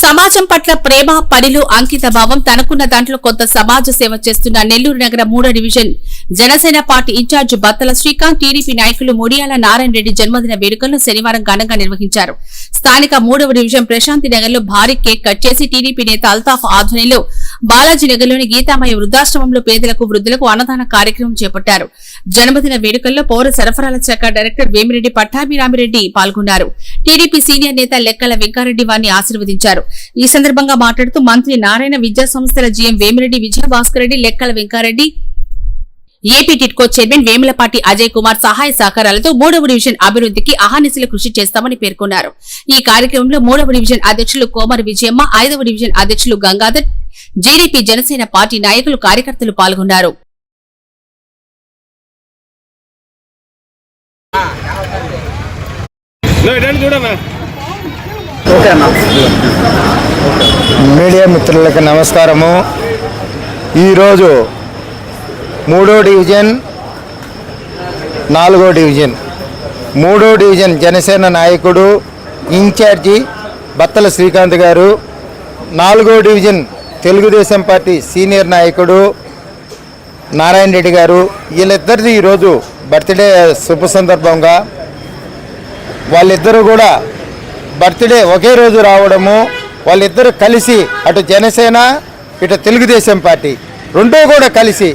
సమాజం పట్ల ప్రేమ పనిలో అంకిత భావం తనకున్న దాంట్లో కొంత సమాజ సేవ చేస్తున్న నెల్లూరు నగర మూడో division Janasena party in-charge Battala Srikanth TDP నాయకులు ముడియాల నారాయణ రెడ్డి జన్మదిన వేడుకలను శనివారం ఘనంగా నిర్వహించారు. స్థానిక మూడవ డివిజన్ ప్రశాంతి నగర్లో భారీ కేక్ కట్ చేసి టీడీపీ నేత అల్తాఫ్ ఆధ్వర్యంలో బాలాజీ నగర్లోని గీతామయ వృద్ధాశ్రమంలో పేదలకు వృద్ధులకు అన్నదాన కార్యక్రమం చేపట్టారు. జన్మదిన వేడుకల్లో పౌర సరఫరాల శాఖ డైరెక్టర్ వేమిరెడ్డి పట్టాభిరామిరెడ్డి పాల్గొన్నారు. టీడీపీ సీనియర్ నేత లెక్కల వెంకారెడ్డి వారిని ఆశీర్వదించారు. ఈ సందర్భంగా మాట్లాడుతూ మంత్రి నారాయణ విద్యా సంస్థల GM Vemireddy Vijayabhaskar Reddy Lekkala Venkareddy AP TIDCO chairman Vemulapati Ajay Kumar సహాయ సహకారాలతో మూడవ డివిజన్ అభివృద్ధికి అహానిశలు కృషి చేస్తామని పేర్కొన్నారు. ఈ కార్యక్రమంలో మూడవ డివిజన్ అధ్యక్షులు కోమరి విజయమ్మ ఐదవ డివిజన్ అధ్యక్షులు గంగాధర్ జీడీపీ జనసేన పార్టీ నాయకులు కార్యకర్తలు పాల్గొన్నారు. మీడియా మిత్రులకు నమస్కారము. ఈరోజు మూడో డివిజన్ నాలుగో డివిజన్. మూడో డివిజన్ జనసేన నాయకుడు ఇన్ఛార్జి బత్తల శ్రీకాంత్ గారు. నాలుగో డివిజన్ తెలుగుదేశం పార్టీ సీనియర్ నాయకుడు నారాయణ రెడ్డి గారు. వీళ్ళిద్దరిది ఈరోజు బర్త్డే శుభ సందర్భంగా. వాళ్ళిద్దరూ కూడా బర్త్డే ఒకే రోజు రావడము వాళ్ళిద్దరూ కలిసి అటు జనసేన ఇటు తెలుగుదేశం పార్టీ. రెండూ కూడా కలిసి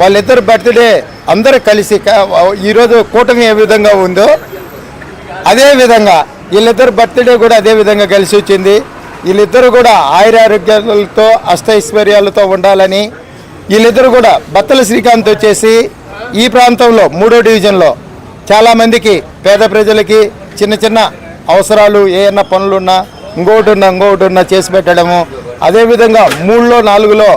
వాళ్ళిద్దరు బర్త్డే అందరూ కలిసి ఈరోజు కూటమి ఏ విధంగా ఉందో అదే విధంగా వీళ్ళిద్దరు బర్త్డే కూడా అదే విధంగా కలిసి వచ్చింది. వీళ్ళిద్దరు కూడా ఆయురారోగ్యాలతో అష్టైశ్వర్యాలతో ఉండాలని వీళ్ళిద్దరు కూడా బత్తల శ్రీకాంత్ వచ్చేసి ఈ ప్రాంతంలో మూడో డివిజన్లో చాలామందికి పేద ప్రజలకి చిన్న చిన్న అవసరాలు ఏమన్నా పనులున్నా ఇంకోటి ఉన్నా ఇంకోటి ఉన్నా చేసి పెట్టడము. అదేవిధంగా మూడులో నాలుగులో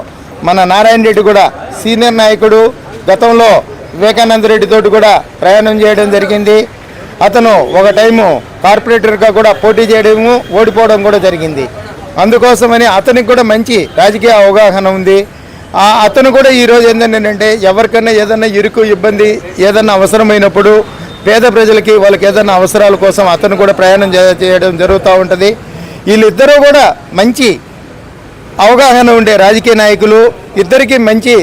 మన నారాయణ రెడ్డి కూడా సీనియర్ నాయకుడు గతంలో వివేకానంద రెడ్డితోటి కూడా ప్రయాణం చేయడం జరిగింది. అతను ఒక టైము కార్పొరేటర్గా కూడా పోటీ చేయడము ఓడిపోవడం కూడా జరిగింది. అందుకోసమని అతనికి కూడా మంచి రాజకీయ అవగాహన ఉంది. అతను కూడా ఈరోజు ఏంటంటే ఎవరికైనా ఏదైనా ఇరుకు ఇబ్బంది ఏదైనా అవసరమైనప్పుడు పేద ప్రజలకి వాళ్ళకి ఏదైనా అవసరాల కోసం అతను కూడా ప్రయాణం చేయడం జరుగుతూ ఉంటుంది. వీళ్ళిద్దరూ కూడా మంచి అవగాహన ఉండే రాజకీయ నాయకులు. ఇద్దరికీ మంచి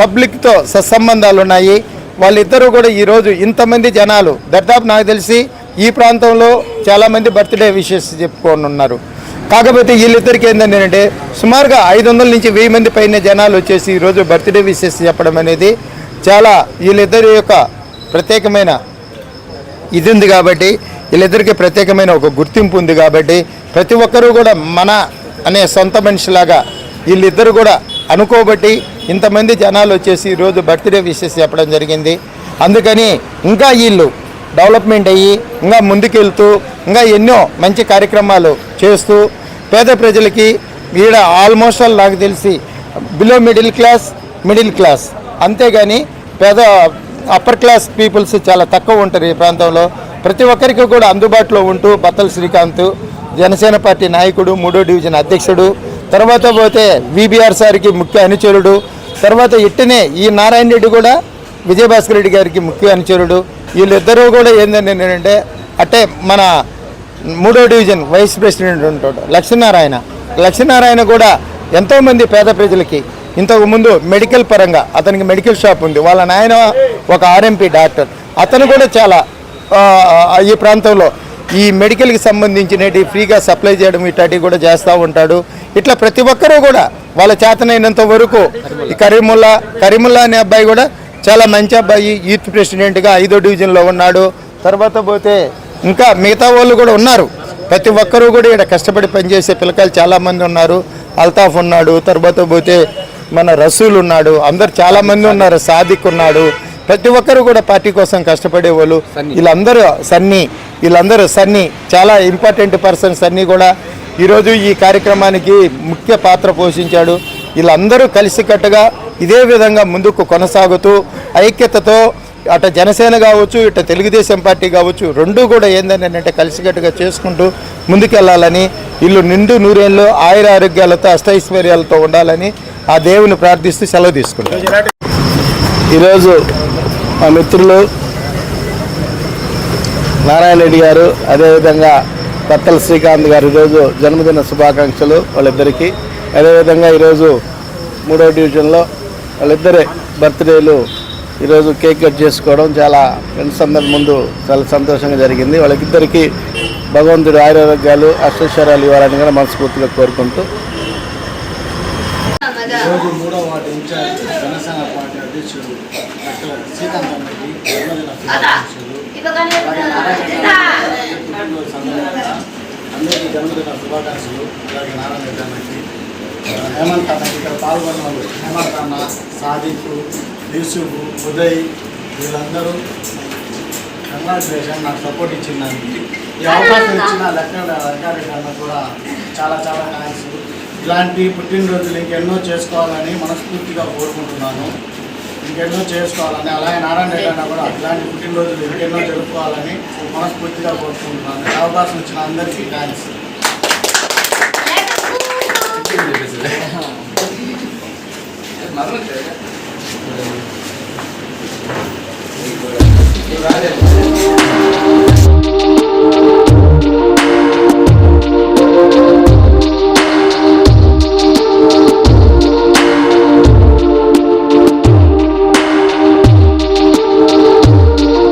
పబ్లిక్తో సత్సంబంధాలు ఉన్నాయి వాళ్ళిద్దరూ కూడా ఈరోజు ఇంతమంది జనాలు దర్దాపు నాకు తెలిసి ఈ ప్రాంతంలో చాలామంది బర్త్డే విషెస్ చెప్పుకోనున్నారు. కాకపోతే వీళ్ళిద్దరికి ఏంటంటే సుమారుగా ఐదు వందల నుంచి వెయ్యి మంది పైన జనాలు వచ్చేసి ఈరోజు బర్త్డే విషెస్ చెప్పడం అనేది చాలా వీళ్ళిద్దరి యొక్క ప్రత్యేకమైన ఇది ఉంది కాబట్టి వీళ్ళిద్దరికి ప్రత్యేకమైన ఒక గుర్తింపు ఉంది కాబట్టి ప్రతి ఒక్కరూ కూడా మన అనే సొంత మనిషిలాగా వీళ్ళిద్దరు కూడా అనుకోబట్టి ఇంతమంది జనాలు వచ్చేసి ఈరోజు బర్త్డే విషెస్ చెప్పడం జరిగింది. అందుకని ఇంకా వీళ్ళు డెవలప్మెంట్ అయ్యి ఇంకా ముందుకెళ్తూ ఇంకా ఎన్నో మంచి కార్యక్రమాలు చేస్తూ పేద ప్రజలకి ఈడ ఆల్మోస్ట్ ఆల్ నాకు తెలిసి below middle class middle class అంతేగాని పేద అప్పర్ క్లాస్ పీపుల్స్ చాలా తక్కువ ఉంటారు ఈ ప్రాంతంలో. ప్రతి ఒక్కరికి కూడా అందుబాటులో ఉంటూ బత్తల శ్రీకాంత్ జనసేన పార్టీ నాయకుడు మూడో డివిజన్ అధ్యక్షుడు తర్వాత పోతే విబిఆర్ సార్కి ముఖ్య అనుచరుడు తర్వాత ఇట్టనే ఈ నారాయణ రెడ్డి కూడా విజయభాస్కర్ రెడ్డి గారికి ముఖ్య అనుచరుడు. వీళ్ళిద్దరూ కూడా ఏంటంటే అంటే మన మూడో డివిజన్ వైస్ ప్రెసిడెంట్ ఉంటాడు లక్ష్మీనారాయణ. లక్ష్మీనారాయణ కూడా ఎంతోమంది పేద ప్రజలకి ఇంతకు ముందు మెడికల్ పరంగా అతనికి మెడికల్ షాప్ ఉంది. వాళ్ళ నాయన ఒక ఆర్ఎంపీ డాక్టర్. అతను కూడా చాలా ఈ ప్రాంతంలో ఈ మెడికల్కి సంబంధించినవి ఫ్రీగా సప్లై చేయడం ఇట్లాంటివి కూడా చేస్తూ ఉంటాడు. ఇట్లా ప్రతి ఒక్కరూ కూడా వాళ్ళ చేతనైనంత వరకు ఈ కరీముల్లా కరీముల్లా అనే అబ్బాయి కూడా చాలా మంచి అబ్బాయి యూత్ ప్రెసిడెంట్గా ఐదో డివిజన్లో ఉన్నాడు. తర్వాత పోతే ఇంకా మిగతా వాళ్ళు కూడా ఉన్నారు. ప్రతి ఒక్కరూ కూడా ఇక్కడ కష్టపడి పనిచేసే పిల్లకాయలు చాలామంది ఉన్నారు. అల్తాఫ్ ఉన్నాడు తర్వాత పోతే మన రసూల్ ఉన్నాడు. అందరు చాలామంది ఉన్నారు. సాదిక్ ఉన్నాడు. ప్రతి ఒక్కరు కూడా పార్టీ కోసం కష్టపడే వాళ్ళు. వీళ్ళందరూ సన్నీ. వీళ్ళందరూ సన్నీ. చాలా ఇంపార్టెంట్ పర్సన్స్ అన్నీ కూడా ఈరోజు ఈ కార్యక్రమానికి ముఖ్య పాత్ర పోషించాడు. వీళ్ళందరూ కలిసికట్టుగా ఇదే విధంగా ముందుకు కొనసాగుతూ ఐక్యతతో అటు జనసేన కావచ్చు ఇటు తెలుగుదేశం పార్టీ కావచ్చు రెండు కూడా ఏంటంటే కలిసికట్టుగా చేసుకుంటూ ముందుకెళ్ళాలని వీళ్ళు నిండు నూరేళ్ళు ఆయుర ఆరోగ్యాలతో అష్టైశ్వర్యాలతో ఉండాలని ఆ దేవుని ప్రార్థిస్తూ సెలవు తీసుకుంటారు ఈరోజు మా మిత్రులు నారాయణ రెడ్డి గారు అదేవిధంగా బత్తల శ్రీకాంత్ గారు ఈరోజు జన్మదిన శుభాకాంక్షలు వాళ్ళిద్దరికీ. అదేవిధంగా ఈరోజు మూడో డివిజన్లో వాళ్ళిద్దరే బర్త్డేలు ఈరోజు కేక్ కట్ చేసుకోవడం చాలా ఫ్రెండ్స్ అందరి ముందు చాలా సంతోషంగా జరిగింది. వాళ్ళకిద్దరికీ భగవంతుడు ఆయురోగ్యాలు అష్టైశ్వర్యాలు ఇవ్వాలని కూడా మనస్ఫూర్తిగా కోరుకుంటూ. ఈరోజు మూడో వార్డు ఇన్ఛార్జ్ జనసేన పార్టీ అధ్యక్షుడు అందరికీ జన్మదిన శుభాకాంక్షలు. అలాగే నారాయణ ఆ, హేమంత్ అన్నకి ఇక్కడ పాల్గొన్న వాళ్ళు హేమంత్ అన్న సాదిక్ యూసుఫ్ ఉదయ్ వీళ్ళందరూ కంగ్రాచులేషన్ నాకు సపోర్ట్ ఇచ్చిన దానికి ఈ అవకాశం ఇచ్చిన లెక్క లెక్కారెడ్డి అన్న కూడా చాలా చాలా థ్యాంక్స్ ఇలాంటి పుట్టినరోజులు ఇంకెన్నో చేసుకోవాలని మనస్ఫూర్తిగా కోరుకుంటున్నాను. ఇంకెన్నో చేసుకోవాలని అలాగే నారాయణ రెడ్డి కూడా అట్లాంటి పుట్టినరోజులు ఇంకెన్నో జరుపుకోవాలని మనస్ఫూర్తిగా కోరుకుంటున్నాను. అవకాశం ఇచ్చిన అందరికీ థ్యాంక్స్